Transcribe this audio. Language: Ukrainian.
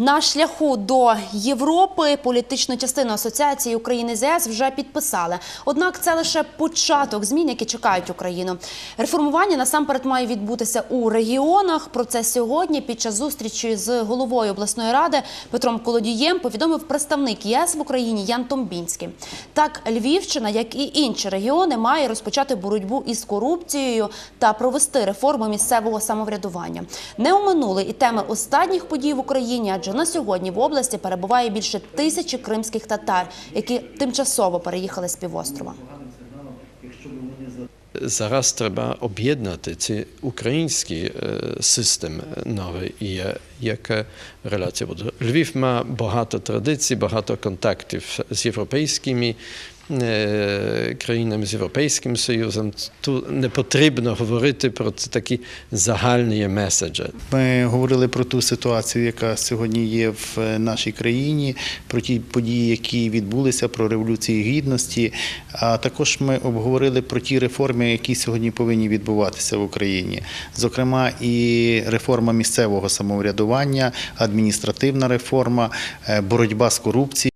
На шляху до Європи політичну частину асоціації України з ЄС вже підписали. Однак це лише початок змін, які чекають Україну. Реформування насамперед має відбутися у регіонах. Про це сьогодні під час зустрічі з головою обласної ради Петром Колодієм повідомив представник ЄС в Україні Ян Томбінський. Так, Львівщина, як і інші регіони, має розпочати боротьбу із корупцією та провести реформу місцевого самоврядування. Не оминули і теми останніх подій в Україні, адже на сьогодні в області перебуває більше тисячі кримських татар, які тимчасово переїхали з півострова. Зараз треба об'єднати цей український системи систем новий і як яка релація буде. Львів має багато традицій, багато контактів з європейськими е, країнами, з Європейським Союзом. Тут не потрібно говорити про такі загальні меседжі. Ми говорили про ту ситуацію, яка сьогодні є в нашій країні, про ті події, які відбулися, про революцію гідності. А також ми обговорили про ті реформи, які сьогодні повинні відбуватися в Україні. Зокрема, і реформа місцевого самоврядування, адміністративна реформа, е, боротьба з корупцією.